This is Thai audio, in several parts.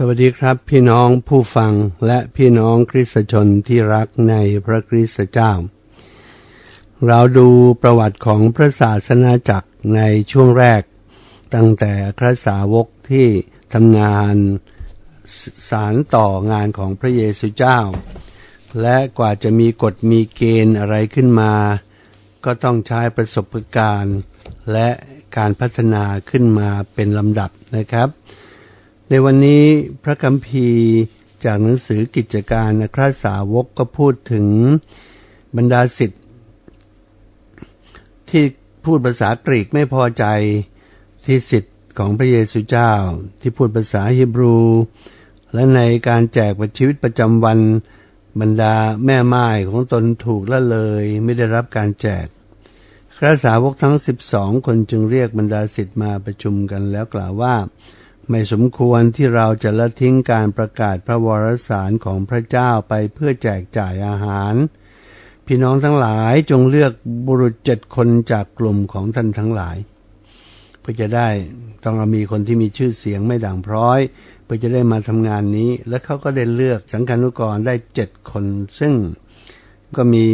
สวัสดีครับ พี่น้องผู้ฟังและพี่น้องคริสตชนที่รักในพระคริสตเจ้า เราดูประวัติของพระศาสนาจักรในช่วงแรก ตั้งแต่พระสาวกที่ทำงานสารต่องานของพระเยซูเจ้า และกว่าจะมีกฎมีเกณฑ์อะไรขึ้นมา ก็ต้องใช้ประสบการณ์ และ การพัฒนาขึ้นมาเป็นลำดับนะครับ ในวันนี้พระคัมภีร์จากหนังสือกิจการนะคราสาวกก็พูดถึงบรรดาสิทธิ์ที่พูดภาษากรีกไม่พอใจที่สิทธิ์ของพระเยซูเจ้า ที่พูดภาษาฮีบรู และในการแจกชีวิตประจำวันบรรดาแม่ไม้ของตนถูกละเลยไม่ได้รับการแจก พระสาวกทั้ง12คนจึงเรียกบรรดาสิทธิ์มาประชุมกันแล้วกล่าวว่า ไม่สมควรที่เราจะละทิ้งการประกาศพระวรสารของพระเจ้าไปเพื่อแจกจ่ายอาหาร พี่น้องทั้งหลายจงเลือกบุรุษเจ็ดคนจากกลุ่มของท่านทั้งหลาย เพื่อจะได้ต้องมีคนที่มีชื่อเสียงไม่ด่างพร้อย เพื่อจะได้มาทำงานนี้ และเขาก็ได้เลือกสังฆานุกรได้เจ็ดคน ซึ่งก็มี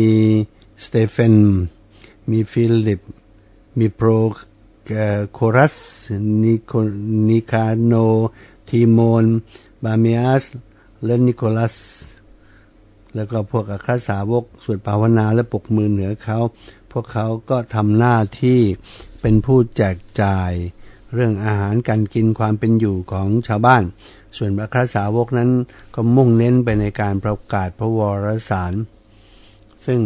สเตเฟน มีฟิลิป มีโปรโครัสนิโคนิคาโน ทีโมน บาเมียส และนิโคลัส แล้วก็พวกอัครสาวกสวดภาวนาและปกมือเหนือเขา พวกเขาก็ทำหน้าที่เป็นผู้แจกจ่ายเรื่องอาหารการกินความเป็นอยู่ของชาวบ้าน ส่วนอัครสาวกนั้นก็มุ่งเน้นไปในการประกาศพระวรสาร ซึ่ง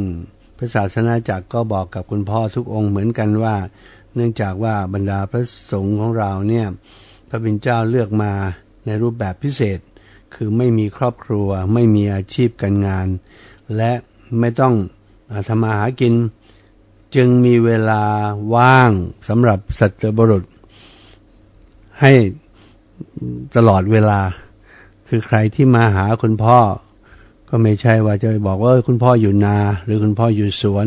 พระศาสนาจักรก็บอกกับคุณพ่อทุกองค์เหมือนกันว่า เนื่องจากว่าบรรดาพระสงฆ์ของเราเนี่ยพระบิณเจ้าเลือกมาในรูปแบบพิเศษ คือไม่มีครอบครัว ไม่มีอาชีพการงาน และไม่ต้องทำมาหากิน จึงมีเวลาว่างสำหรับสัตว์บรุษ ให้ตลอดเวลา คือใครที่มาหาคุณพ่อ ก็ไม่ใช่ว่าจะไปบอกว่าคุณพ่ออยู่นา หรือคุณพ่ออยู่สวน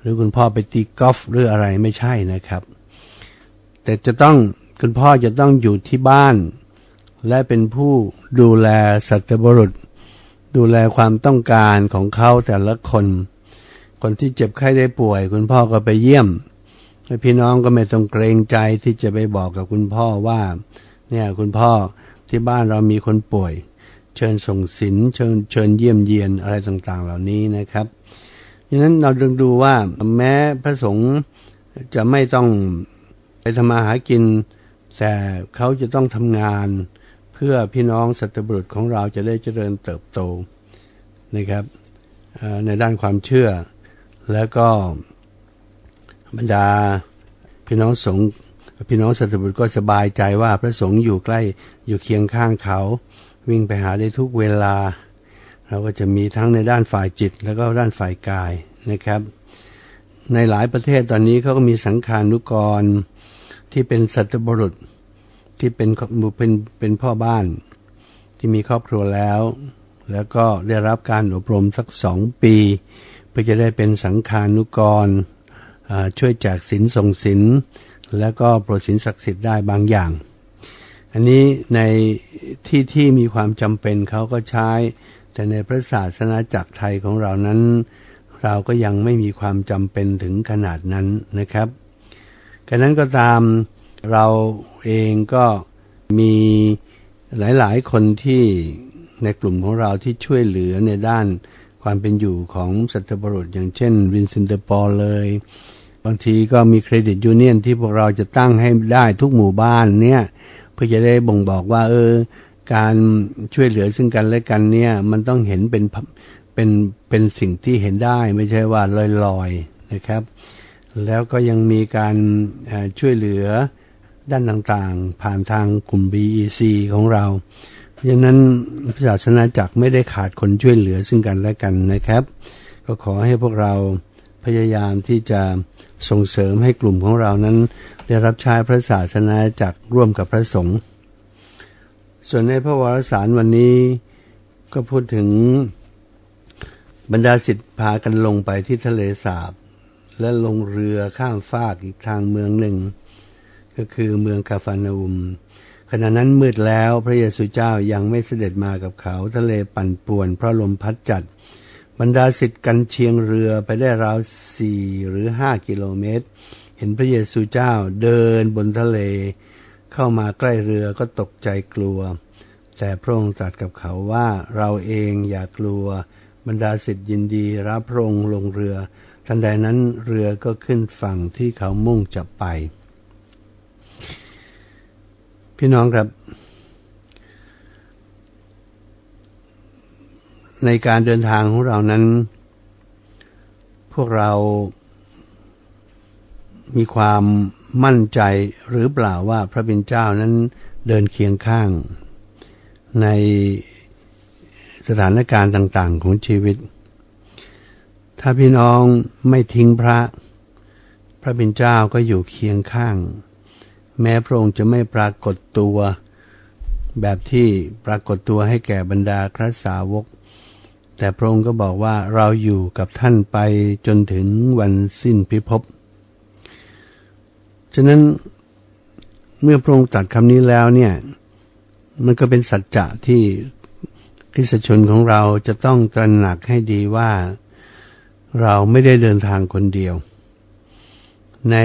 หรือคุณพ่อไปตีกอล์ฟหรืออะไรไม่ใช่นะครับ แต่จะต้องคุณพ่อจะต้องอยู่ที่บ้าน และเป็นผู้ดูแลสัตว์บรุษ ดูแลความต้องการของเขาแต่ละคน คนที่เจ็บไข้ได้ป่วย คุณพ่อก็ไปเยี่ยมพี่น้องก็ไม่ต้องเกรงใจที่จะไปบอกกับคุณพ่อว่า เนี่ยคุณพ่อที่บ้านเรามีคนป่วย เชิญส่งสินเชิญเชิญเยี่ยมเยียนอะไรต่างๆ เหล่านี้นะครับดังนั้นเราดึงดูว่าแม้พระสงฆ์จะไม่ต้องไปทำมาหากิน แต่เขาจะต้องทำงาน เพื่อพี่น้องสัตบุรุษของเราจะได้เจริญเติบโตนะครับในด้านความเชื่อ แล้วก็บรรดาพี่น้องสงฆ์พี่น้องสัตบุตรก็สบายใจว่าพระสงฆ์อยู่ใกล้อยู่เคียงข้างเขา วิ่งไปหาได้ทุกเวลา เราก็จะมีทั้งในด้านฝ่ายจิต แล้วก็ด้านฝ่ายกายนะครับ ในหลายประเทศตอนนี้เขาก็มีสังขานุกรที่เป็นสัตบุรุษที่เป็นเป็นเป็นพ่อบ้านที่มีครอบครัวแล้ว แล้วก็ได้รับการอบรมสักสองปี เพื่อจะได้เป็นสังขานุกรช่วยแจกสินส่งสิน แล้วก็โปรดสินศักดิ์สิทธิ์ได้บางอย่าง อันนี้ในที่ที่มีความจำเป็นเขาก็ใช้ แต่ในพระศาสนาจักรไทยของเรานั้น เราก็ยังไม่มีความจำเป็นถึงขนาดนั้นนะครับกระนั้นก็ตามเราเองก็มีหลาย ๆ คนที่ในกลุ่มของเราที่ช่วยเหลือในด้านความเป็นอยู่ของสัตว์บรุษอย่างเช่นวินเซนเดอร์ปอลเลย บางทีก็มีเครดิตยูเนียนที่พวกเราจะตั้งให้ได้ทุกหมู่บ้านเนี่ย พื่อจะได้บ่งบอกว่า เออ การช่วยเหลือซึ่งกันและกันเนี่ย มันต้องเห็นเป็นเป็นเป็นสิ่งที่เห็นได้ไม่ใช่ว่าลอยๆนะครับ แล้วก็ยังมีการช่วยเหลือด้านต่างๆ ผ่านทางกลุ่ม BEC ของเรา เพราะฉะนั้นศาสนาจักรไม่ได้ขาดคนช่วยเหลือซึ่งกันและกันนะครับ ก็ขอให้พวกเรา พยายามที่จะส่งเสริมให้กลุ่มของเรานั้น ได้รับใช้พระศาสนาจากร่วมกับพระสงฆ์ส่วนในพระวรสารวันนี้ก็พูดถึงบรรดาสิทธิ์พากันลงไปที่ทะเลสาบ และลงเรือข้ามฟากอีกทางเมืองหนึ่ง ก็คือเมืองคาฟานาอุม ขณะนั้นมืดแล้วพระเยซูเจ้ายังไม่เสด็จมากับเขาทะเลปั่นป่วนเพราะลมพัดจัด บรรดาสิทธิ์กันเชียงเรือไปได้ราวสี่หรือห้ากิโลเมตร เห็นพระเยซูเจ้าเดินบนทะเล เข้ามาใกล้เรือก็ตกใจกลัว แต่พระองค์ตรัสกับเขาว่าเราเองอย่ากลัว บรรดาสิทธิ์ยินดีรับพระองค์ลงเรือ ทันใดนั้นเรือก็ขึ้นฝั่งที่เขามุ่งจะไป พี่น้องครับ ในการเดินทางของเรานั้น พวกเรามีความมั่นใจหรือเปล่าว่าพระบิดเจ้านั้นเดินเคียงข้าง ในสถานการณ์ต่างๆของชีวิต ถ้าพี่น้องไม่ทิ้งพระ พระบิดเจ้าก็อยู่เคียงข้าง แม้พระองค์จะไม่ปรากฏตัว แบบที่ปรากฏตัวให้แก่บรรดาครสาวก แต่พระองค์ก็บอกว่าเราอยู่กับท่านไปจนถึงวันสิ้นพิภพ ฉะนั้นเมื่อพระองค์ตรัสคำนี้แล้วเนี่ย มันก็เป็นสัจจะที่คริสชนของเราจะต้องตระหนักให้ดีว่า เราไม่ได้เดินทางคนเดียว ใน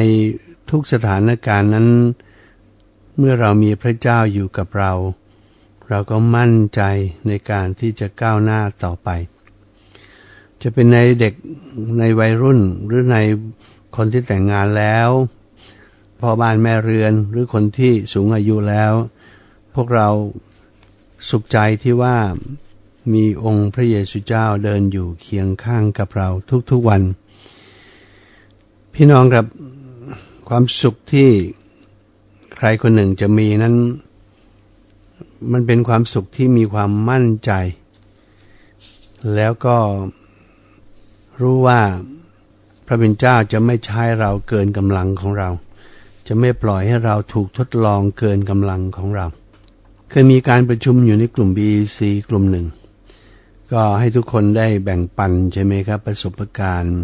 ทุกสถานการณ์นั้น เมื่อเรามีพระเจ้าอยู่กับเรา เราก็มั่นใจในการที่จะก้าวหน้าต่อไป จะเป็นในเด็กในวัยรุ่นหรือในคนที่แต่งงานแล้วพ่อบ้านแม่เรือนหรือคนที่สูงอายุแล้ว พวกเราสุขใจที่ว่ามีองค์พระเยซูเจ้าเดินอยู่เคียงข้างกับเราทุกๆวัน พี่น้องครับความสุขที่ใครคนหนึ่งจะมีนั้น มันเป็นความสุขที่มีความมั่นใจ แล้วก็รู้ว่าพระบิดเจ้าจะไม่ใช้เราเกินกำลังของเรา จะไม่ปล่อยให้เราถูกทดลองเกินกำลังของเรา เคยมีการประชุมอยู่ในกลุ่ม BC กลุ่มหนึ่ง ก็ให้ทุกคนได้แบ่งปันใช่ไหมครับ ประสบการณ์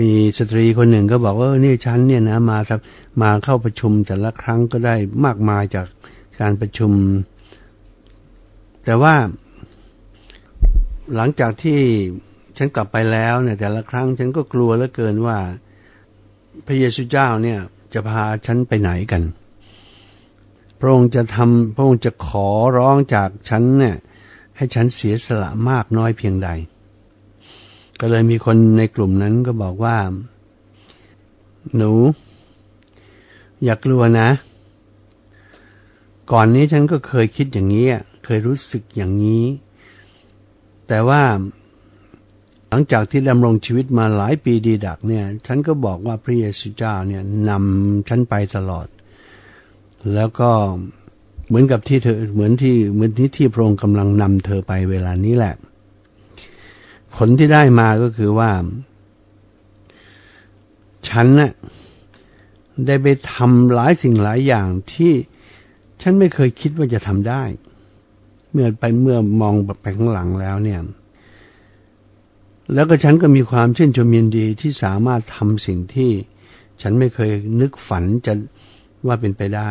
มีสตรีคนหนึ่งก็บอกว่านี่ฉันเนี่ยนะมามาเข้าประชุมแต่ละครั้งก็ได้มากมายจาก การประชุม แต่ว่าหลังจากที่ฉันกลับไปแล้วเนี่ยแต่ละครั้งฉันก็กลัวเหลือเกินว่า พระเยซูเจ้าเนี่ยจะพาฉันไปไหนกัน พระองค์จะทำพระองค์จะขอร้องจากฉันเนี่ยให้ฉันเสียสละมากน้อยเพียงใด ก็เลยมีคนในกลุ่มนั้นก็บอกว่า หนู อย่ากลัวนะ ก่อนนี้ฉันก็เคยคิดอย่างนี้เคยรู้สึกอย่างนี้ แต่ว่าหลังจากที่ดำรงชีวิตมาหลายปีดีดักเนี่ย ฉันก็บอกว่าพระเยซูเจ้าเนี่ยนำฉันไปตลอด แล้วก็เหมือนกับที่เธอเหมือนที่เหมือนที่ที่พระองค์กำลังนำเธอไปเวลานี้แหละ ผลที่ได้มาก็คือว่า ฉันน่ะได้ไปทำหลายสิ่งหลายอย่างที่ ฉันไม่เคยคิดว่าจะทำได้ เมื่อไปเมื่อมองแบบไปข้างหลังแล้วเนี่ย แล้วก็ฉันก็มีความชื่นชมยินดีที่สามารถทำสิ่งที่ ฉันไม่เคยนึกฝันจะว่าเป็นไปได้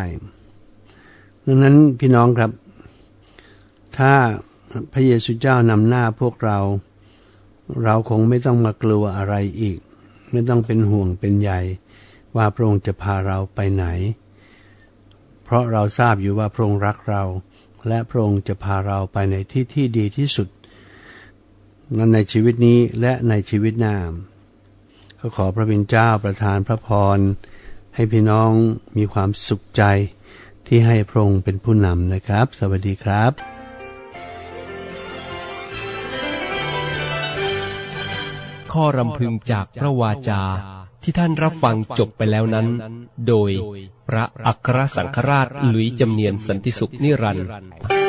ดังนั้นพี่น้องครับ ถ้าพระเยซูเจ้านำหน้าพวกเรา เราคงไม่ต้องมากลัวอะไรอีก ไม่ต้องเป็นห่วงเป็นใยว่าพระองค์จะพาเราไปไหน เพราะเราทราบอยู่ว่าพระองค์รักเรา และพระองค์จะพาเราไปในที่ที่ดีที่สุด นั้นในชีวิตนี้และในชีวิตหน้าก็ขอพระบิดเจ้าประทานพระพร ให้พี่น้องมีความสุขใจที่ให้พระองค์เป็นผู้นำนะครับ สวัสดีครับข้อรำพึงจากพระวาจา ที่ท่านรับฟังจบไปแล้วนั้น โดยพระอัครสังฆราชหลุยจำเนียนสันติสุขนิรันดร์